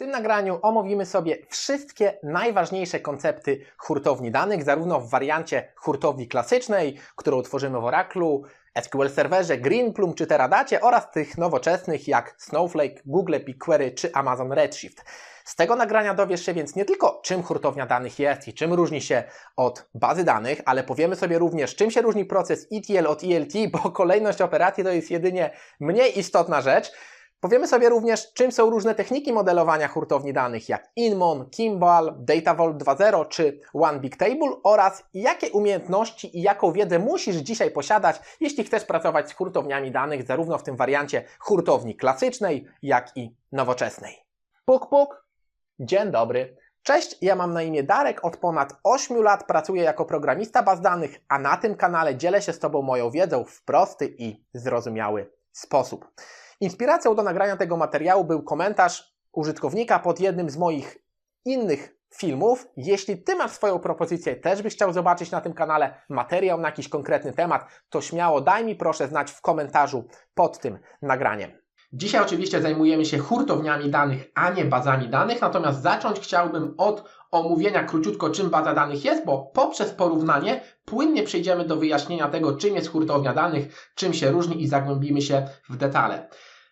tym nagraniu omówimy sobie wszystkie najważniejsze koncepty hurtowni danych, zarówno w wariancie hurtowni klasycznej, którą tworzymy w Oraclu, SQL Serverze, Greenplum czy Teradacie oraz tych nowoczesnych jak Snowflake, Google BigQuery czy Amazon Redshift. Z tego nagrania dowiesz się więc nie tylko czym hurtownia danych jest i czym różni się od bazy danych, ale powiemy sobie również czym się różni proces ETL od ELT, bo kolejność operacji to jest jedynie mniej istotna rzecz. Powiemy sobie również, czym są różne techniki modelowania hurtowni danych, jak Inmon, Kimball, Data Vault 2.0 czy One Big Table oraz jakie umiejętności i jaką wiedzę musisz dzisiaj posiadać, jeśli chcesz pracować z hurtowniami danych, zarówno w tym wariancie hurtowni klasycznej, jak i nowoczesnej. Puk, puk. Dzień dobry. Cześć, ja mam na imię Darek, od ponad 8 lat pracuję jako programista baz danych, a na tym kanale dzielę się z Tobą moją wiedzą w prosty i zrozumiały sposób. Inspiracją do nagrania tego materiału był komentarz użytkownika pod jednym z moich innych filmów. Jeśli Ty masz swoją propozycję, też byś chciał zobaczyć na tym kanale materiał na jakiś konkretny temat, to śmiało daj mi proszę znać w komentarzu pod tym nagraniem. Dzisiaj oczywiście zajmujemy się hurtowniami danych, a nie bazami danych, natomiast zacząć chciałbym od omówienia króciutko, czym baza danych jest, bo poprzez porównanie płynnie przejdziemy do wyjaśnienia tego, czym jest hurtownia danych, czym się różni i zagłębimy się w detale.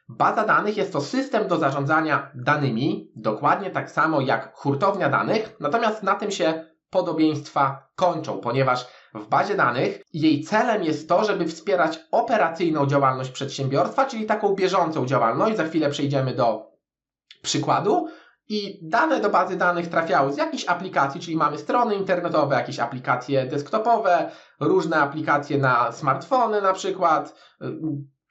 Baza danych jest to system do zarządzania danymi, dokładnie tak samo jak hurtownia danych, natomiast na tym się podobieństwa kończą, ponieważ w bazie danych jej celem jest to, żeby wspierać operacyjną działalność przedsiębiorstwa, czyli taką bieżącą działalność. Za chwilę przejdziemy do przykładu. I dane do bazy danych trafiały z jakichś aplikacji, czyli mamy strony internetowe, jakieś aplikacje desktopowe, różne aplikacje na smartfony na przykład,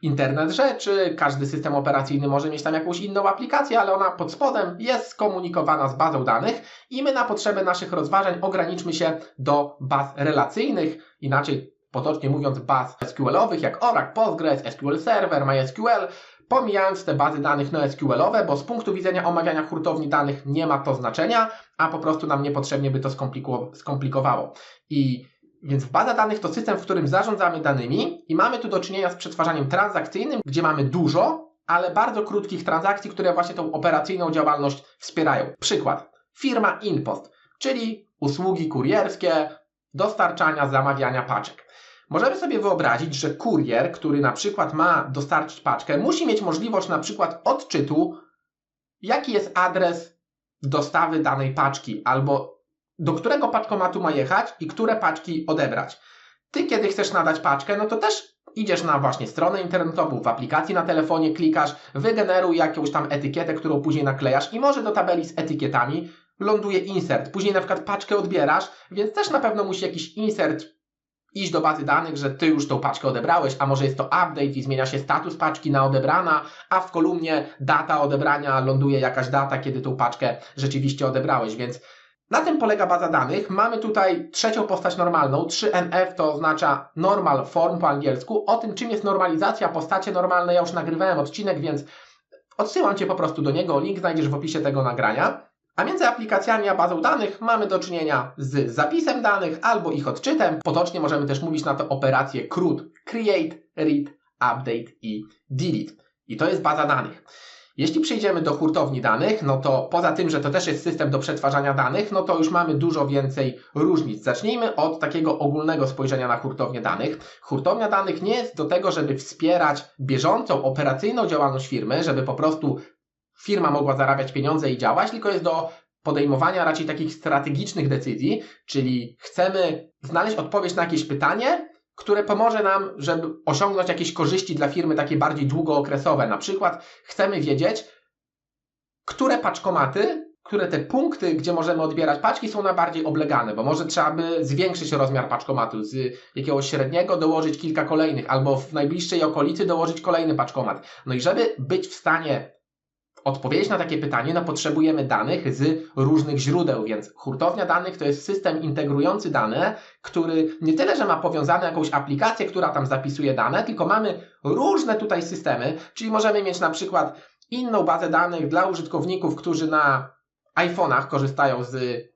internet rzeczy, każdy system operacyjny może mieć tam jakąś inną aplikację, ale ona pod spodem jest skomunikowana z bazą danych i my na potrzeby naszych rozważań ograniczmy się do baz relacyjnych, inaczej potocznie mówiąc baz SQL-owych jak Oracle, Postgres, SQL Server, MySQL, pomijając te bazy danych NoSQL-owe, bo z punktu widzenia omawiania hurtowni danych nie ma to znaczenia, a po prostu nam niepotrzebnie by to skomplikowało. I więc baza danych to system, w którym zarządzamy danymi i mamy tu do czynienia z przetwarzaniem transakcyjnym, gdzie mamy dużo, ale bardzo krótkich transakcji, które właśnie tą operacyjną działalność wspierają. Przykład. Firma InPost, czyli usługi kurierskie, dostarczania, zamawiania paczek. Możemy sobie wyobrazić, że kurier, który na przykład ma dostarczyć paczkę, musi mieć możliwość na przykład odczytu, jaki jest adres dostawy danej paczki, albo do którego paczkomatu ma jechać i które paczki odebrać. Ty, kiedy chcesz nadać paczkę, no to też idziesz na właśnie stronę internetową, w aplikacji na telefonie klikasz, wygeneruj jakąś tam etykietę, którą później naklejasz i może do tabeli z etykietami ląduje insert. Później na przykład paczkę odbierasz, więc też na pewno musi jakiś insert iść do bazy danych, że ty już tą paczkę odebrałeś, a może jest to update i zmienia się status paczki na odebrana, a w kolumnie data odebrania ląduje jakaś data, kiedy tą paczkę rzeczywiście odebrałeś, więc na tym polega baza danych. Mamy tutaj trzecią postać normalną. 3NF to oznacza normal form po angielsku. O tym, czym jest normalizacja, postacie normalne, ja już nagrywałem odcinek, więc odsyłam Cię po prostu do niego. Link znajdziesz w opisie tego nagrania. A między aplikacjami a bazą danych mamy do czynienia z zapisem danych albo ich odczytem. Potocznie możemy też mówić na to operację CRUD. Create, Read, Update i Delete. I to jest baza danych. Jeśli przejdziemy do hurtowni danych, no to poza tym, że to też jest system do przetwarzania danych, no to już mamy dużo więcej różnic. Zacznijmy od takiego ogólnego spojrzenia na hurtownię danych. Hurtownia danych nie jest do tego, żeby wspierać bieżącą, operacyjną działalność firmy, żeby po prostu firma mogła zarabiać pieniądze i działać, tylko jest do podejmowania raczej takich strategicznych decyzji, czyli chcemy znaleźć odpowiedź na jakieś pytanie, które pomoże nam, żeby osiągnąć jakieś korzyści dla firmy takie bardziej długookresowe. Na przykład chcemy wiedzieć, które paczkomaty, które te punkty, gdzie możemy odbierać paczki, są najbardziej oblegane, bo może trzeba by zwiększyć rozmiar paczkomatu, z jakiegoś średniego dołożyć kilka kolejnych, albo w najbliższej okolicy dołożyć kolejny paczkomat. No i żeby być w stanie odpowiedzieć na takie pytanie, no potrzebujemy danych z różnych źródeł, więc hurtownia danych to jest system integrujący dane, który nie tyle, że ma powiązane jakąś aplikację, która tam zapisuje dane, tylko mamy różne tutaj systemy, czyli możemy mieć na przykład inną bazę danych dla użytkowników, którzy na iPhone'ach korzystają z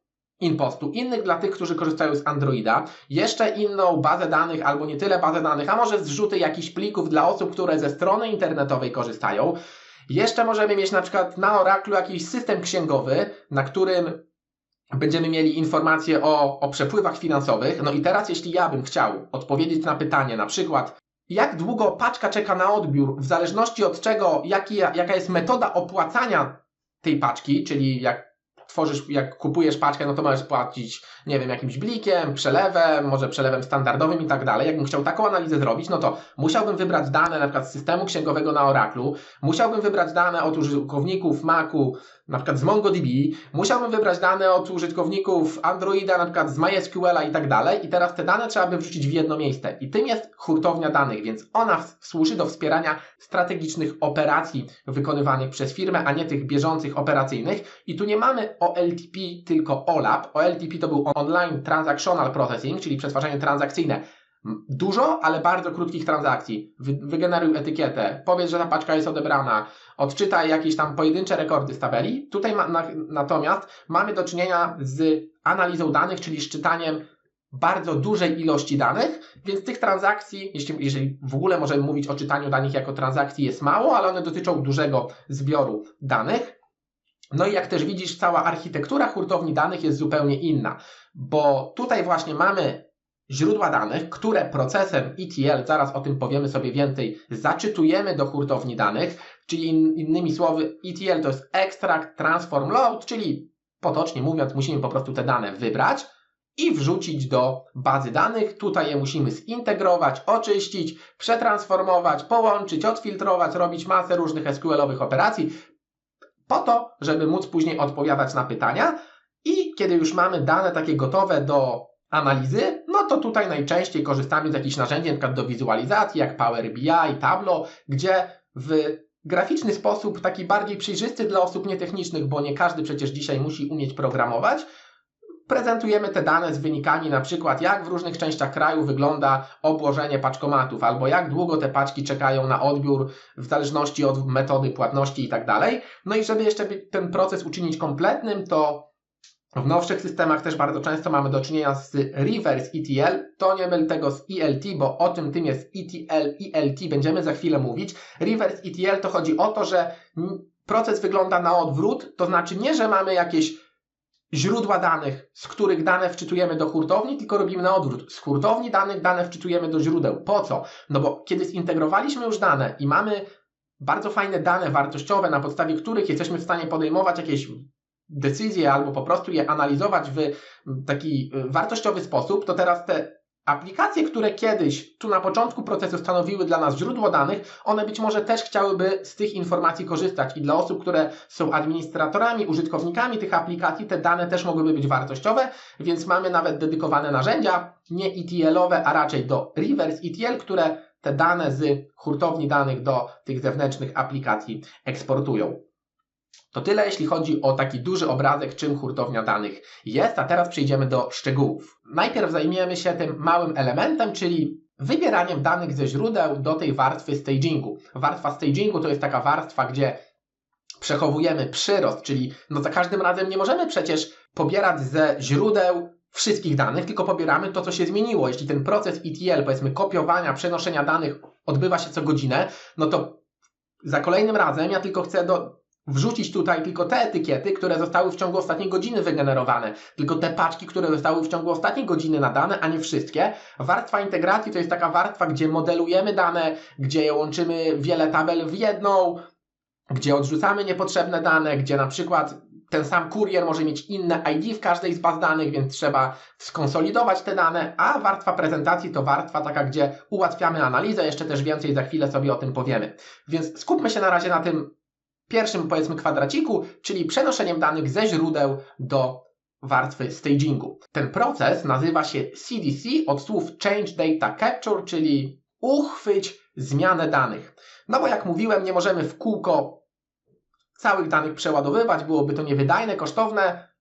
Inpostu, innych dla tych, którzy korzystają z Androida, jeszcze inną bazę danych albo nie tyle bazę danych, a może zrzuty jakichś plików dla osób, które ze strony internetowej korzystają. Jeszcze możemy mieć na przykład na Oracle jakiś system księgowy, na którym będziemy mieli informacje o, o przepływach finansowych. No i teraz, jeśli ja bym chciał odpowiedzieć na pytanie, na przykład, jak długo paczka czeka na odbiór, w zależności od czego, jaki, jaka jest metoda opłacania tej paczki, czyli jak tworzysz, jak kupujesz paczkę, no to możesz płacić, nie wiem, jakimś blikiem, przelewem, może przelewem standardowym i tak dalej. Jakbym chciał taką analizę zrobić, no to musiałbym wybrać dane na przykład z systemu księgowego na Oracle, musiałbym wybrać dane od użytkowników Macu, na przykład z MongoDB, musiałbym wybrać dane od użytkowników Androida, na przykład z MySQL i tak dalej. I teraz te dane trzeba by wrzucić w jedno miejsce. I tym jest hurtownia danych, więc ona służy do wspierania strategicznych operacji wykonywanych przez firmę, a nie tych bieżących operacyjnych. I tu nie mamy OLTP, tylko OLAP. OLTP to był Online Transactional Processing, czyli przetwarzanie transakcyjne Dużo, ale bardzo krótkich transakcji. Wy, wygeneruj etykietę, powiedz, że ta paczka jest odebrana, odczytaj jakieś tam pojedyncze rekordy z tabeli. Tutaj ma, na, natomiast mamy do czynienia z analizą danych, czyli szczytaniem bardzo dużej ilości danych, więc tych transakcji, jeśli, jeżeli w ogóle możemy mówić o czytaniu danych jako transakcji, jest mało, ale one dotyczą dużego zbioru danych. No i jak też widzisz, cała architektura hurtowni danych jest zupełnie inna, bo tutaj właśnie mamy źródła danych, które procesem ETL, zaraz o tym powiemy sobie więcej, zaczytujemy do hurtowni danych, czyli in, innymi słowy ETL to jest Extract Transform Load, czyli potocznie mówiąc musimy po prostu te dane wybrać i wrzucić do bazy danych. Tutaj je musimy zintegrować, oczyścić, przetransformować, połączyć, odfiltrować, robić masę różnych SQL-owych operacji po to, żeby móc później odpowiadać na pytania i kiedy już mamy dane takie gotowe do analizy, no to tutaj najczęściej korzystamy z jakichś narzędzi, np. do wizualizacji, jak Power BI, Tableau, gdzie w graficzny sposób, taki bardziej przejrzysty dla osób nietechnicznych, bo nie każdy przecież dzisiaj musi umieć programować, prezentujemy te dane z wynikami, na przykład jak w różnych częściach kraju wygląda obłożenie paczkomatów, albo jak długo te paczki czekają na odbiór w zależności od metody płatności i tak dalej. No i żeby jeszcze ten proces uczynić kompletnym, to w nowszych systemach też bardzo często mamy do czynienia z reverse ETL. To nie myl tego z ELT, bo o tym tym jest ETL, ELT, będziemy za chwilę mówić. Reverse ETL to chodzi o to, że proces wygląda na odwrót, to znaczy nie, że mamy jakieś źródła danych, z których dane wczytujemy do hurtowni, tylko robimy na odwrót. Z hurtowni danych dane wczytujemy do źródeł. Po co? No bo kiedy zintegrowaliśmy już dane i mamy bardzo fajne dane wartościowe, na podstawie których jesteśmy w stanie podejmować jakieś decyzje albo po prostu je analizować w taki y, wartościowy sposób, to teraz te aplikacje, które kiedyś tu na początku procesu stanowiły dla nas źródło danych, one być może też chciałyby z tych informacji korzystać i dla osób, które są administratorami, użytkownikami tych aplikacji, te dane też mogłyby być wartościowe, więc mamy nawet dedykowane narzędzia, nie ETL-owe, a raczej do reverse ETL, które te dane z hurtowni danych do tych zewnętrznych aplikacji eksportują. To tyle, jeśli chodzi o taki duży obrazek, czym hurtownia danych jest, a teraz przejdziemy do szczegółów. Najpierw zajmiemy się tym małym elementem, czyli wybieraniem danych ze źródeł do tej warstwy stagingu. Warstwa stagingu to jest taka warstwa, gdzie przechowujemy przyrost, czyli no za każdym razem nie możemy przecież pobierać ze źródeł wszystkich danych, tylko pobieramy to, co się zmieniło. Jeśli ten proces ETL, powiedzmy kopiowania, przenoszenia danych odbywa się co godzinę, no to za kolejnym razem ja tylko chcę do, wrzucić tutaj tylko te etykiety, które zostały w ciągu ostatniej godziny wygenerowane, tylko te paczki, które zostały w ciągu ostatniej godziny nadane, a nie wszystkie. Warstwa integracji to jest taka warstwa, gdzie modelujemy dane, gdzie łączymy wiele tabel w jedną, gdzie odrzucamy niepotrzebne dane, gdzie na przykład ten sam kurier może mieć inne ID w każdej z baz danych, więc trzeba skonsolidować te dane, a warstwa prezentacji to warstwa taka, gdzie ułatwiamy analizę, jeszcze też więcej za chwilę sobie o tym powiemy. Więc skupmy się na razie na tym pierwszym, powiedzmy, kwadraciku, czyli przenoszeniem danych ze źródeł do warstwy stagingu. Ten proces nazywa się CDC od słów Change Data Capture, czyli uchwyć zmianę danych. No bo jak mówiłem, nie możemy w kółko całych danych przeładowywać, byłoby to niewydajne, kosztowne.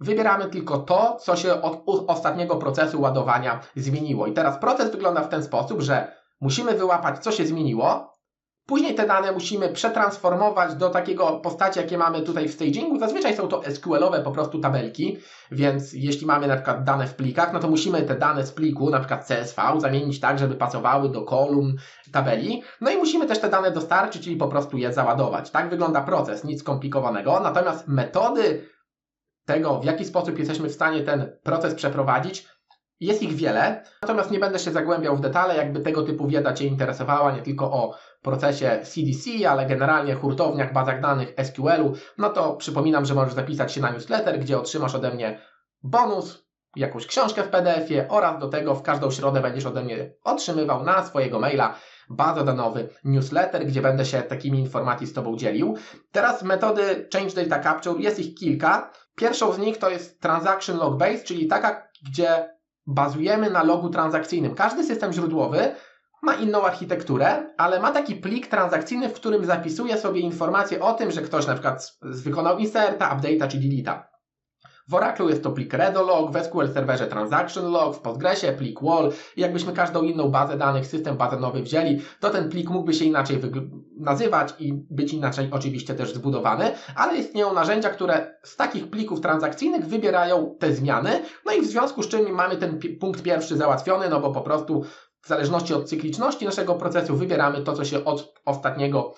Wybieramy tylko to, co się od ostatniego procesu ładowania zmieniło. I teraz proces wygląda w ten sposób, że musimy wyłapać, co się zmieniło, Później te dane musimy przetransformować do takiego postaci, jakie mamy tutaj w stagingu. Zazwyczaj są to SQL-owe po prostu tabelki, więc jeśli mamy na przykład dane w plikach, no to musimy te dane z pliku, na przykład CSV, zamienić tak, żeby pasowały do kolumn tabeli. No i musimy też te dane dostarczyć, czyli po prostu je załadować. Tak wygląda proces, nic skomplikowanego. Natomiast metody tego, w jaki sposób jesteśmy w stanie ten proces przeprowadzić, jest ich wiele, natomiast nie będę się zagłębiał w detale, jakby tego typu wiedza Cię interesowała, nie tylko o procesie CDC, ale generalnie hurtowniach, bazach danych SQL-u, no to przypominam, że możesz zapisać się na newsletter, gdzie otrzymasz ode mnie bonus, jakąś książkę w PDF-ie oraz do tego w każdą środę będziesz ode mnie otrzymywał na swojego maila bazodanowy newsletter, gdzie będę się takimi informacji z Tobą dzielił. Teraz metody Change Data Capture, jest ich kilka. Pierwszą z nich to jest Transaction Log Base, czyli taka, gdzie bazujemy na logu transakcyjnym. Każdy system źródłowy ma inną architekturę, ale ma taki plik transakcyjny, w którym zapisuje sobie informacje o tym, że ktoś na przykład wykonał inserta, update'a czy delete'a. W Oracle jest to plik Redolog, w SQL Serverze Transaction Log, w Postgresie plik Wall. I jakbyśmy każdą inną bazę danych, system bazowy wzięli, to ten plik mógłby się inaczej nazywać i być inaczej oczywiście też zbudowany, ale istnieją narzędzia, które z takich plików transakcyjnych wybierają te zmiany, no i w związku z czym mamy ten punkt pierwszy załatwiony, no bo po prostu w zależności od cykliczności naszego procesu wybieramy to, co się od ostatniego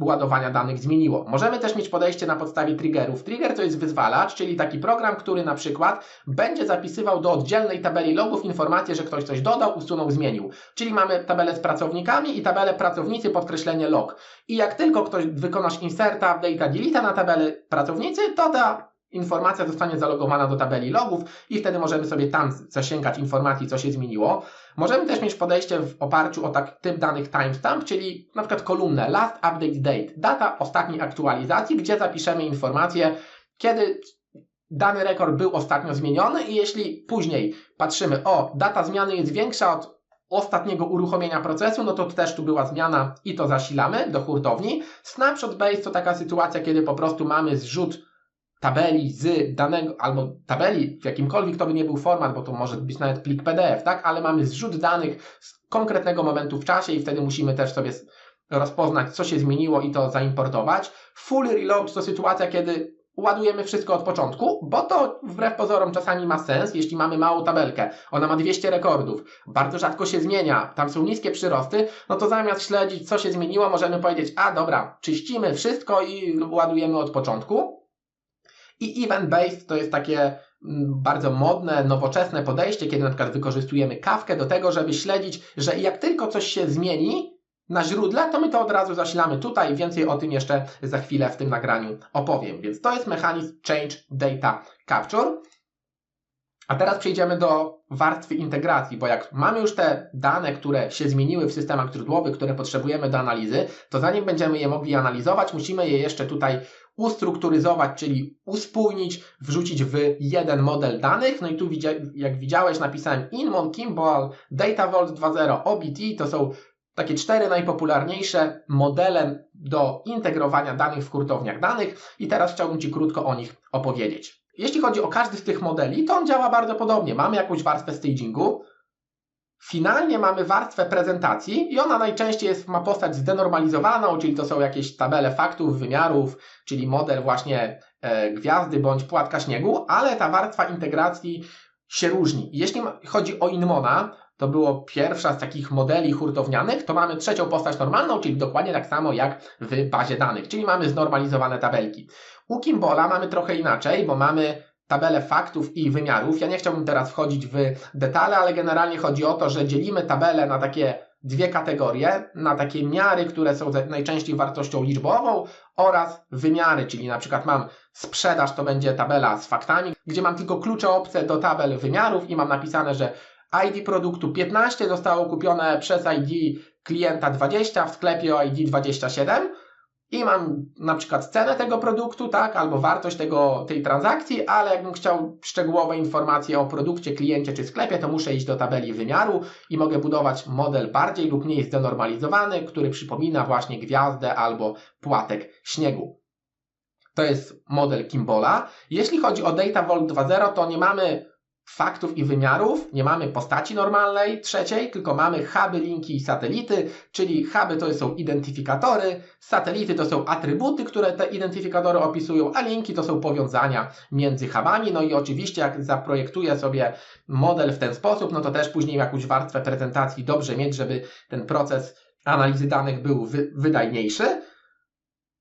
ładowania danych zmieniło. Możemy też mieć podejście na podstawie triggerów. Trigger to jest wyzwalacz, czyli taki program, który na przykład będzie zapisywał do oddzielnej tabeli logów informację, że ktoś coś dodał, usunął, zmienił. Czyli mamy tabelę z pracownikami i tabelę pracownicy podkreślenie log. I jak tylko ktoś wykonasz inserta, update'a, delete'a na tabelę pracownicy, to ta informacja zostanie zalogowana do tabeli logów i wtedy możemy sobie tam zasięgać informacji, co się zmieniło. Możemy też mieć podejście w oparciu o tak typ danych timestamp, czyli na przykład kolumnę last update date, data ostatniej aktualizacji, gdzie zapiszemy informację, kiedy dany rekord był ostatnio zmieniony i jeśli później patrzymy, o, data zmiany jest większa od ostatniego uruchomienia procesu, no to też tu była zmiana i to zasilamy do hurtowni. Snapshot base to taka sytuacja, kiedy po prostu mamy zrzut tabeli z danego, albo tabeli w jakimkolwiek to by nie był format, bo to może być nawet plik PDF, tak? Ale mamy zrzut danych z konkretnego momentu w czasie i wtedy musimy też sobie rozpoznać, co się zmieniło i to zaimportować. Full reload to sytuacja, kiedy ładujemy wszystko od początku, bo to wbrew pozorom czasami ma sens, jeśli mamy małą tabelkę, ona ma 200 rekordów, bardzo rzadko się zmienia, tam są niskie przyrosty, no to zamiast śledzić, co się zmieniło, możemy powiedzieć, a dobra, czyścimy wszystko i ładujemy od początku. I event-based to jest takie mm, bardzo modne, nowoczesne podejście, kiedy na przykład wykorzystujemy kawkę do tego, żeby śledzić, że jak tylko coś się zmieni na źródle, to my to od razu zasilamy tutaj. Więcej o tym jeszcze za chwilę w tym nagraniu opowiem. Więc to jest mechanizm Change Data Capture. A teraz przejdziemy do warstwy integracji, bo jak mamy już te dane, które się zmieniły w systemach źródłowych, które potrzebujemy do analizy, to zanim będziemy je mogli analizować, musimy je jeszcze tutaj ustrukturyzować, czyli uspójnić, wrzucić w jeden model danych. No i tu jak widziałeś napisałem Inmon, Kimball, Data Vault 2.0, OBT, to są takie cztery najpopularniejsze modele do integrowania danych w hurtowniach danych i teraz chciałbym Ci krótko o nich opowiedzieć. Jeśli chodzi o każdy z tych modeli, to on działa bardzo podobnie. Mamy jakąś warstwę stagingu, Finalnie mamy warstwę prezentacji i ona najczęściej jest, ma postać zdenormalizowaną, czyli to są jakieś tabele faktów, wymiarów, czyli model właśnie e, gwiazdy bądź płatka śniegu, ale ta warstwa integracji się różni. Jeśli chodzi o Inmona, to było pierwsza z takich modeli hurtownianych, to mamy trzecią postać normalną, czyli dokładnie tak samo jak w bazie danych, czyli mamy znormalizowane tabelki. U Kimbola mamy trochę inaczej, bo mamy tabelę faktów i wymiarów. Ja nie chciałbym teraz wchodzić w detale, ale generalnie chodzi o to, że dzielimy tabelę na takie dwie kategorie, na takie miary, które są najczęściej wartością liczbową oraz wymiary, czyli na przykład mam sprzedaż, to będzie tabela z faktami, gdzie mam tylko klucze obce do tabel wymiarów i mam napisane, że ID produktu 15 zostało kupione przez ID klienta 20 w sklepie o ID 27 i mam na przykład cenę tego produktu, tak, albo wartość tego, tej transakcji, ale jakbym chciał szczegółowe informacje o produkcie, kliencie czy sklepie, to muszę iść do tabeli wymiaru i mogę budować model bardziej lub mniej zdenormalizowany, który przypomina właśnie gwiazdę albo płatek śniegu. To jest model Kimbola. Jeśli chodzi o Data Vault 2.0, to nie mamy faktów i wymiarów, nie mamy postaci normalnej, trzeciej, tylko mamy huby, linki i satelity, czyli huby to są identyfikatory, satelity to są atrybuty, które te identyfikatory opisują, a linki to są powiązania między hubami. No i oczywiście jak zaprojektuję sobie model w ten sposób, no to też później jakąś warstwę prezentacji dobrze mieć, żeby ten proces analizy danych był wy wydajniejszy.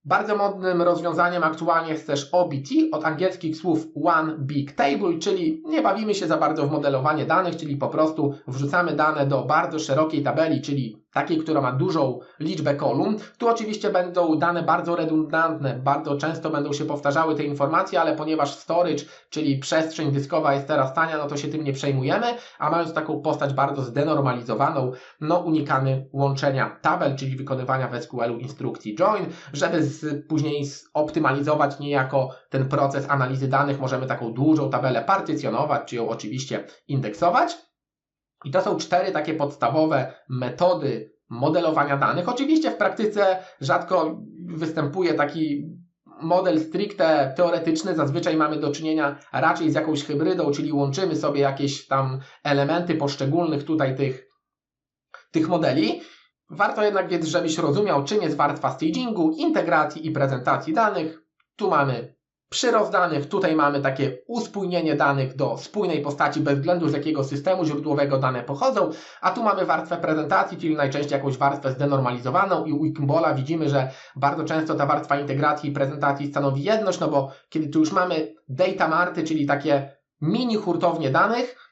Bardzo modnym rozwiązaniem aktualnie jest też OBT od angielskich słów One Big Table, czyli nie bawimy się za bardzo w modelowanie danych, czyli po prostu wrzucamy dane do bardzo szerokiej tabeli, czyli takiej, która ma dużą liczbę kolumn. Tu oczywiście będą dane bardzo redundantne, bardzo często będą się powtarzały te informacje, ale ponieważ storage, czyli przestrzeń dyskowa jest teraz tania, no to się tym nie przejmujemy, a mając taką postać bardzo zdenormalizowaną, no unikamy łączenia tabel, czyli wykonywania w SQL-u instrukcji join, żeby z, później optymalizować niejako ten proces analizy danych, możemy taką dużą tabelę partycjonować, czy ją oczywiście indeksować. I to są cztery takie podstawowe metody modelowania danych. Oczywiście w praktyce rzadko występuje taki model stricte teoretyczny. Zazwyczaj mamy do czynienia raczej z jakąś hybrydą, czyli łączymy sobie jakieś tam elementy poszczególnych tutaj tych, tych modeli. Warto jednak wiedzieć, żebyś rozumiał, czym jest warstwa stagingu, integracji i prezentacji danych. Tu mamy Danych, tutaj mamy takie uspójnienie danych do spójnej postaci bez względu z jakiego systemu źródłowego dane pochodzą, a tu mamy warstwę prezentacji, czyli najczęściej jakąś warstwę zdenormalizowaną i u Ikimbola widzimy, że bardzo często ta warstwa integracji i prezentacji stanowi jedność, no bo kiedy tu już mamy data marty, czyli takie mini hurtownie danych,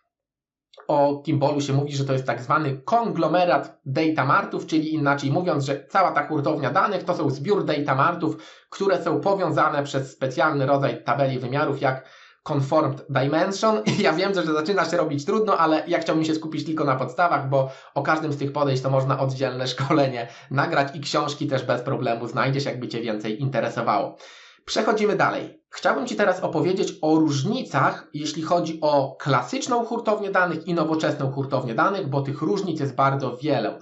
o Kimbolu się mówi, że to jest tak zwany konglomerat datamartów, czyli inaczej mówiąc, że cała ta hurtownia danych to są zbiór datamartów, które są powiązane przez specjalny rodzaj tabeli wymiarów, jak Conformed Dimension. Ja wiem, że zaczyna się robić trudno, ale ja chciałbym się skupić tylko na podstawach, bo o każdym z tych podejść to można oddzielne szkolenie nagrać i książki też bez problemu znajdziesz, jakby Cię więcej interesowało. Przechodzimy dalej. Chciałbym Ci teraz opowiedzieć o różnicach, jeśli chodzi o klasyczną hurtownię danych i nowoczesną hurtownię danych, bo tych różnic jest bardzo wiele.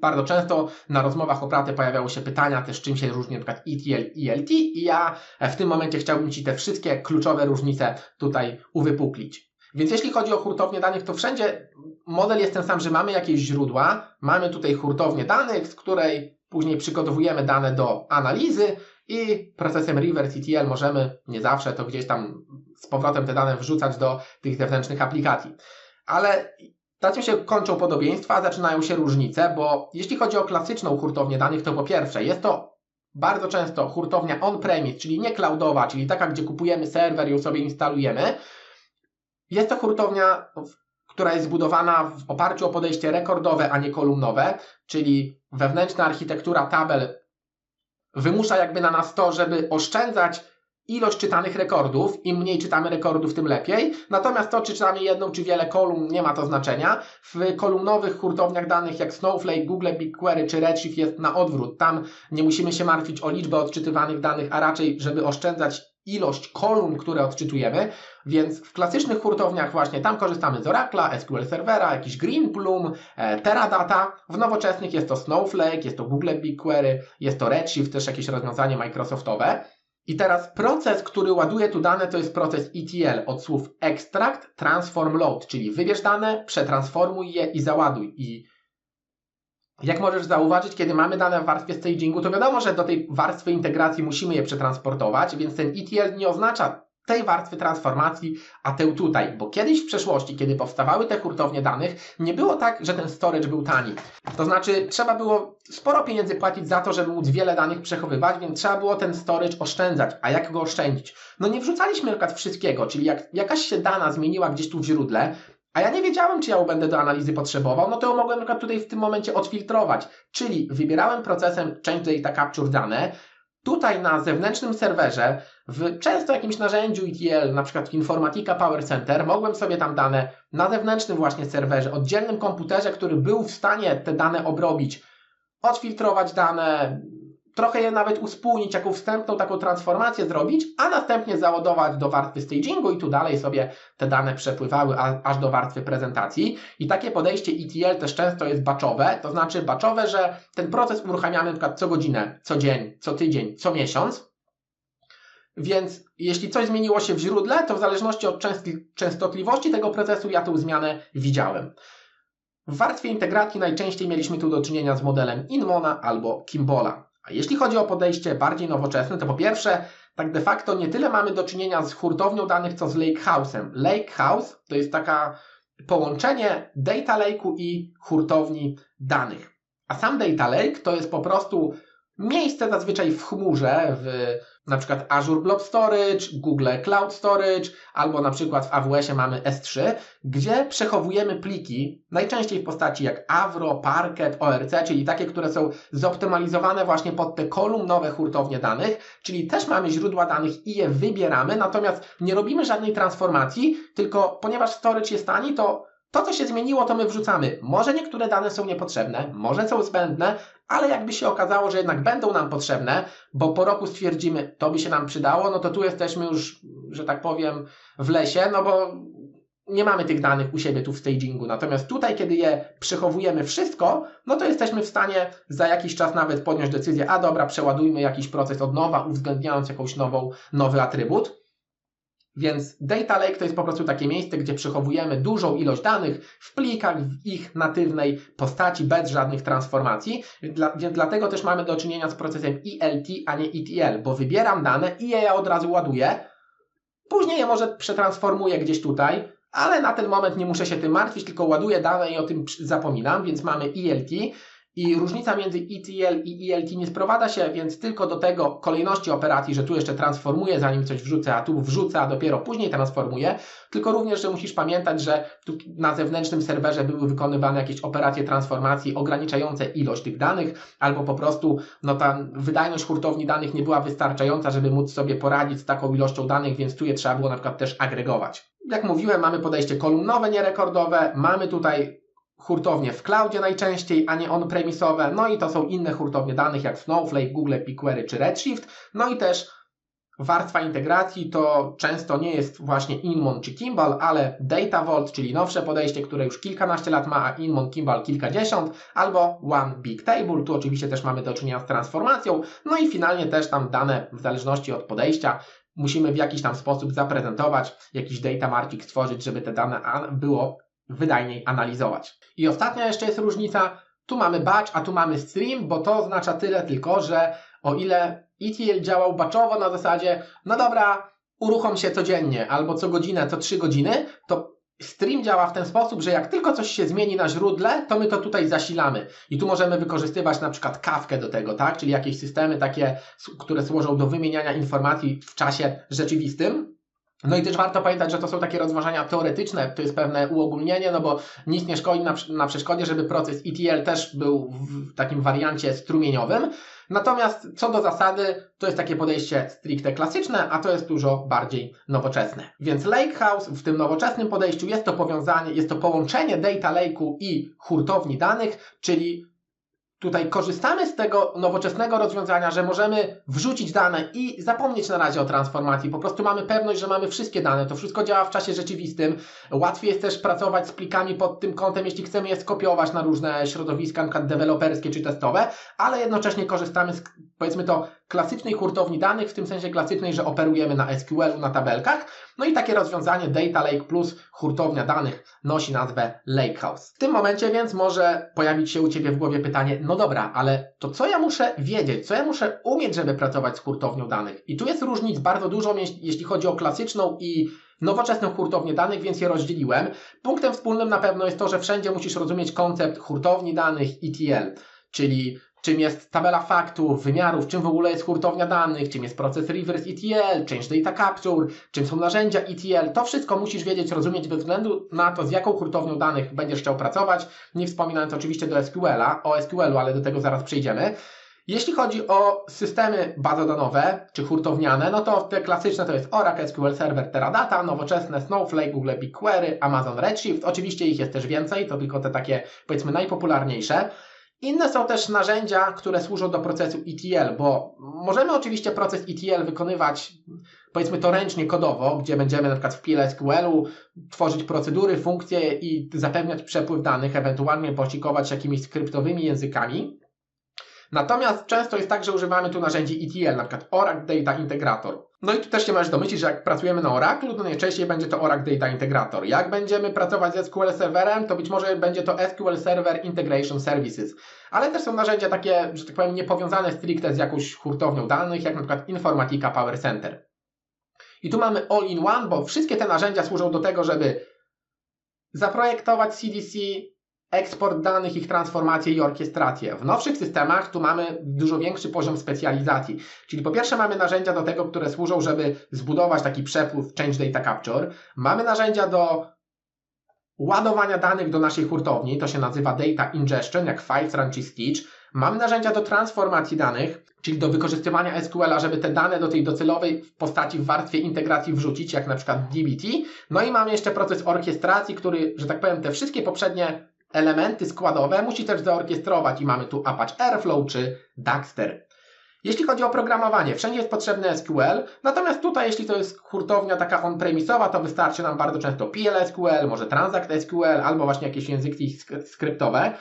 Bardzo często na rozmowach o pracę pojawiały się pytania też, czym się różni np. ETL i ELT i ja w tym momencie chciałbym Ci te wszystkie kluczowe różnice tutaj uwypuklić. Więc jeśli chodzi o hurtownię danych, to wszędzie model jest ten sam, że mamy jakieś źródła, mamy tutaj hurtownię danych, z której później przygotowujemy dane do analizy, i procesem reverse ETL możemy nie zawsze to gdzieś tam z powrotem te dane wrzucać do tych zewnętrznych aplikacji. Ale na tym się kończą podobieństwa, zaczynają się różnice, bo jeśli chodzi o klasyczną hurtownię danych, to po pierwsze jest to bardzo często hurtownia on-premise, czyli nie cloudowa, czyli taka, gdzie kupujemy serwer i ją sobie instalujemy. Jest to hurtownia, która jest zbudowana w oparciu o podejście rekordowe, a nie kolumnowe, czyli wewnętrzna architektura tabel wymusza jakby na nas to, żeby oszczędzać ilość czytanych rekordów. Im mniej czytamy rekordów, tym lepiej. Natomiast to, czy czytamy jedną, czy wiele kolumn, nie ma to znaczenia. W kolumnowych hurtowniach danych jak Snowflake, Google BigQuery czy Redshift jest na odwrót. Tam nie musimy się martwić o liczbę odczytywanych danych, a raczej, żeby oszczędzać ilość kolumn, które odczytujemy, więc w klasycznych hurtowniach właśnie tam korzystamy z Oracla, SQL Servera, jakiś Greenplum, e, Teradata. W nowoczesnych jest to Snowflake, jest to Google BigQuery, jest to Redshift, też jakieś rozwiązanie Microsoftowe. I teraz proces, który ładuje tu dane, to jest proces ETL od słów extract, transform, load, czyli wybierz dane, przetransformuj je i załaduj. I jak możesz zauważyć, kiedy mamy dane w warstwie stagingu, to wiadomo, że do tej warstwy integracji musimy je przetransportować, więc ten ETL nie oznacza tej warstwy transformacji, a tę tutaj, bo kiedyś w przeszłości, kiedy powstawały te hurtownie danych, nie było tak, że ten storage był tani. To znaczy, trzeba było sporo pieniędzy płacić za to, żeby móc wiele danych przechowywać, więc trzeba było ten storage oszczędzać. A jak go oszczędzić? No nie wrzucaliśmy na przykład wszystkiego, czyli jak jakaś się dana zmieniła gdzieś tu w źródle, a ja nie wiedziałem, czy ja ją będę do analizy potrzebował, no to ją mogłem na tutaj w tym momencie odfiltrować. Czyli wybierałem procesem Change Data Capture dane, tutaj na zewnętrznym serwerze, w często jakimś narzędziu ETL, na przykład Informatica Power Center, mogłem sobie tam dane na zewnętrznym właśnie serwerze, oddzielnym komputerze, który był w stanie te dane obrobić, odfiltrować dane, trochę je nawet uspójnić, jaką wstępną taką transformację zrobić, a następnie załadować do warstwy stagingu i tu dalej sobie te dane przepływały aż do warstwy prezentacji. I takie podejście ETL też często jest batchowe, to znaczy batchowe, że ten proces uruchamiamy przykład co godzinę, co dzień, co tydzień, co miesiąc. Więc jeśli coś zmieniło się w źródle, to w zależności od częstotliwości tego procesu ja tę zmianę widziałem. W warstwie integracji najczęściej mieliśmy tu do czynienia z modelem Inmona albo Kimbola. A jeśli chodzi o podejście bardziej nowoczesne, to po pierwsze, tak de facto nie tyle mamy do czynienia z hurtownią danych, co z Lakehouse'em. Lakehouse to jest taka połączenie data lake'u i hurtowni danych. A sam data lake to jest po prostu miejsce zazwyczaj w chmurze, w na przykład Azure Blob Storage, Google Cloud Storage, albo na przykład w AWS-ie mamy S3, gdzie przechowujemy pliki, najczęściej w postaci jak Avro, Parquet, ORC, czyli takie, które są zoptymalizowane właśnie pod te kolumnowe hurtownie danych, czyli też mamy źródła danych i je wybieramy, natomiast nie robimy żadnej transformacji, tylko ponieważ storage jest tani, to to, co się zmieniło, to my wrzucamy. Może niektóre dane są niepotrzebne, może są zbędne, ale jakby się okazało, że jednak będą nam potrzebne, bo po roku stwierdzimy, to by się nam przydało, no to tu jesteśmy już, że tak powiem, w lesie, no bo nie mamy tych danych u siebie tu w stagingu. Natomiast tutaj, kiedy je przechowujemy wszystko, no to jesteśmy w stanie za jakiś czas nawet podjąć decyzję, a dobra, przeładujmy jakiś proces od nowa, uwzględniając jakąś nową, nowy atrybut. Więc Data Lake to jest po prostu takie miejsce, gdzie przechowujemy dużą ilość danych w plikach w ich natywnej postaci, bez żadnych transformacji. Więc dlatego też mamy do czynienia z procesem ELT, a nie ETL, bo wybieram dane i je ja od razu ładuję. Później je może przetransformuję gdzieś tutaj, ale na ten moment nie muszę się tym martwić, tylko ładuję dane i o tym zapominam, więc mamy ELT. I różnica między ETL i ELT nie sprowadza się więc tylko do tego kolejności operacji, że tu jeszcze transformuję zanim coś wrzucę, a tu wrzucę, a dopiero później transformuję, tylko również, że musisz pamiętać, że tu na zewnętrznym serwerze były wykonywane jakieś operacje transformacji ograniczające ilość tych danych, albo po prostu no ta wydajność hurtowni danych nie była wystarczająca, żeby móc sobie poradzić z taką ilością danych, więc tu je trzeba było na przykład też agregować. Jak mówiłem, mamy podejście kolumnowe, nierekordowe, mamy tutaj hurtownie w cloudzie najczęściej, a nie on-premisowe. No i to są inne hurtownie danych jak Snowflake, Google, BigQuery czy Redshift. No i też warstwa integracji to często nie jest właśnie Inmon czy Kimball, ale Data Vault, czyli nowsze podejście, które już kilkanaście lat ma, a Inmon, Kimball kilkadziesiąt, albo One Big Table. Tu oczywiście też mamy do czynienia z transformacją. No i finalnie też tam dane w zależności od podejścia musimy w jakiś tam sposób zaprezentować, jakiś data marking stworzyć, żeby te dane było wydajniej analizować. I ostatnia jeszcze jest różnica. Tu mamy batch, a tu mamy stream, bo to oznacza tyle tylko, że o ile ETL działał batchowo na zasadzie, no dobra, uruchom się codziennie albo co godzinę, co trzy godziny, to Stream działa w ten sposób, że jak tylko coś się zmieni na źródle, to my to tutaj zasilamy. I tu możemy wykorzystywać na przykład kawkę do tego, tak? Czyli jakieś systemy takie, które służą do wymieniania informacji w czasie rzeczywistym. No i też warto pamiętać, że to są takie rozważania teoretyczne, to jest pewne uogólnienie, no bo nic nie szkodzi na, na przeszkodzie, żeby proces ETL też był w takim wariancie strumieniowym. Natomiast co do zasady, to jest takie podejście stricte klasyczne, a to jest dużo bardziej nowoczesne. Więc Lakehouse w tym nowoczesnym podejściu jest to powiązanie, jest to połączenie data lake'u i hurtowni danych, czyli Tutaj korzystamy z tego nowoczesnego rozwiązania, że możemy wrzucić dane i zapomnieć na razie o transformacji. Po prostu mamy pewność, że mamy wszystkie dane. To wszystko działa w czasie rzeczywistym. Łatwiej jest też pracować z plikami pod tym kątem, jeśli chcemy je skopiować na różne środowiska, np. deweloperskie czy testowe, ale jednocześnie korzystamy z, powiedzmy to, klasycznej hurtowni danych, w tym sensie klasycznej, że operujemy na SQL-u, na tabelkach. No i takie rozwiązanie Data Lake plus hurtownia danych nosi nazwę Lakehouse. W tym momencie więc może pojawić się u Ciebie w głowie pytanie, no dobra, ale to co ja muszę wiedzieć, co ja muszę umieć, żeby pracować z hurtownią danych? I tu jest różnic bardzo dużo, jeśli chodzi o klasyczną i nowoczesną hurtownię danych, więc je rozdzieliłem. Punktem wspólnym na pewno jest to, że wszędzie musisz rozumieć koncept hurtowni danych ETL, czyli czym jest tabela faktów, wymiarów, czym w ogóle jest hurtownia danych, czym jest proces reverse ETL, change data capture, czym są narzędzia ETL. To wszystko musisz wiedzieć, rozumieć bez względu na to, z jaką hurtownią danych będziesz chciał pracować. Nie wspominając oczywiście do SQL-a, o SQL-u, ale do tego zaraz przejdziemy. Jeśli chodzi o systemy bazodanowe czy hurtowniane, no to te klasyczne to jest Oracle SQL Server Teradata, nowoczesne Snowflake, Google BigQuery, Amazon Redshift. Oczywiście ich jest też więcej, to tylko te takie powiedzmy najpopularniejsze. Inne są też narzędzia, które służą do procesu ETL, bo możemy oczywiście proces ETL wykonywać, powiedzmy to ręcznie, kodowo, gdzie będziemy na przykład w PLSQL-u tworzyć procedury, funkcje i zapewniać przepływ danych, ewentualnie posikować jakimiś skryptowymi językami. Natomiast często jest tak, że używamy tu narzędzi ETL, na przykład Oracle Data Integrator. No i tu też się możesz domyślić, że jak pracujemy na Oracle, to najczęściej będzie to Oracle Data Integrator. Jak będziemy pracować z SQL Serverem, to być może będzie to SQL Server Integration Services. Ale też są narzędzia takie, że tak powiem, niepowiązane stricte z jakąś hurtownią danych, jak na przykład Informatica Power Center. I tu mamy all-in-one, bo wszystkie te narzędzia służą do tego, żeby zaprojektować CDC, eksport danych, ich transformację i orkiestrację. W nowszych systemach tu mamy dużo większy poziom specjalizacji. Czyli po pierwsze mamy narzędzia do tego, które służą, żeby zbudować taki przepływ Change Data Capture. Mamy narzędzia do ładowania danych do naszej hurtowni, to się nazywa Data Ingestion, jak FileRun czy Stitch. Mamy narzędzia do transformacji danych, czyli do wykorzystywania SQL-a, żeby te dane do tej docelowej postaci w warstwie integracji wrzucić, jak na przykład DBT. No i mamy jeszcze proces orkiestracji, który, że tak powiem, te wszystkie poprzednie elementy składowe musi też zaorkiestrować i mamy tu Apache Airflow czy Daxter. Jeśli chodzi o programowanie, wszędzie jest potrzebny SQL, natomiast tutaj, jeśli to jest hurtownia taka on-premisowa, to wystarczy nam bardzo często PLSQL, może Transact SQL, albo właśnie jakieś języki sk- skryptowe.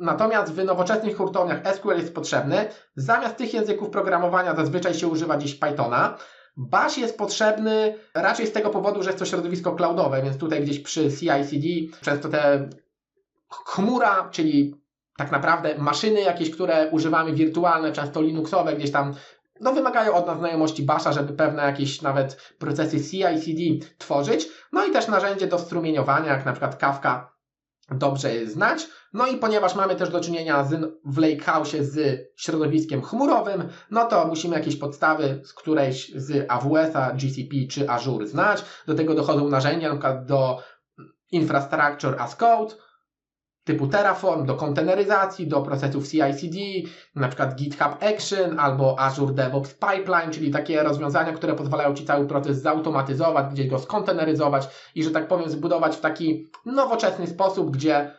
Natomiast w nowoczesnych hurtowniach SQL jest potrzebny. Zamiast tych języków programowania zazwyczaj się używa dziś Pythona. Bash jest potrzebny raczej z tego powodu, że jest to środowisko cloudowe, więc tutaj gdzieś przy CI/CD często te chmura, czyli tak naprawdę maszyny jakieś, które używamy wirtualne, często linuxowe, gdzieś tam no, wymagają od nas znajomości Basha, żeby pewne jakieś nawet procesy CI/CD tworzyć. No i też narzędzie do strumieniowania, jak na przykład Kafka dobrze jest znać. No i ponieważ mamy też do czynienia z, w Lakehouse z środowiskiem chmurowym, no to musimy jakieś podstawy z którejś z AWS-a, GCP czy Azure znać. Do tego dochodzą narzędzia na przykład do Infrastructure as Code, typu Terraform do konteneryzacji, do procesów CI/CD, na przykład GitHub Action albo Azure DevOps Pipeline, czyli takie rozwiązania, które pozwalają Ci cały proces zautomatyzować, gdzieś go skonteneryzować i, że tak powiem, zbudować w taki nowoczesny sposób, gdzie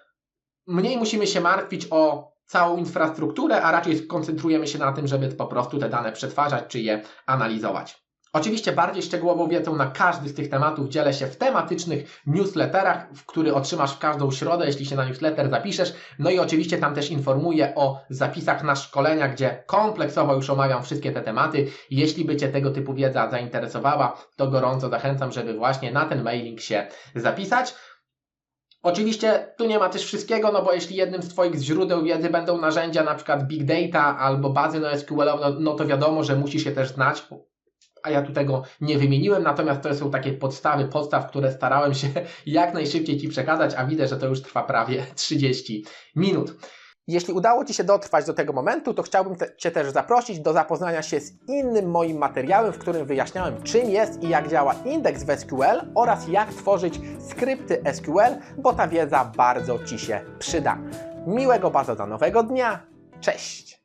mniej musimy się martwić o całą infrastrukturę, a raczej skoncentrujemy się na tym, żeby po prostu te dane przetwarzać czy je analizować. Oczywiście bardziej szczegółową wiedzą na każdy z tych tematów dzielę się w tematycznych newsletterach, w który otrzymasz w każdą środę, jeśli się na newsletter zapiszesz. No i oczywiście tam też informuję o zapisach na szkolenia, gdzie kompleksowo już omawiam wszystkie te tematy. Jeśli by Cię tego typu wiedza zainteresowała, to gorąco zachęcam, żeby właśnie na ten mailing się zapisać. Oczywiście tu nie ma też wszystkiego, no bo jeśli jednym z Twoich źródeł wiedzy będą narzędzia na przykład Big Data albo bazy NoSQL, no, no to wiadomo, że musisz je też znać, a ja tu tego nie wymieniłem, natomiast to są takie podstawy podstaw, które starałem się jak najszybciej Ci przekazać, a widzę, że to już trwa prawie 30 minut. Jeśli udało Ci się dotrwać do tego momentu, to chciałbym te, Cię też zaprosić do zapoznania się z innym moim materiałem, w którym wyjaśniałem, czym jest i jak działa indeks w SQL oraz jak tworzyć skrypty SQL, bo ta wiedza bardzo Ci się przyda. Miłego bazodanowego dnia. Cześć!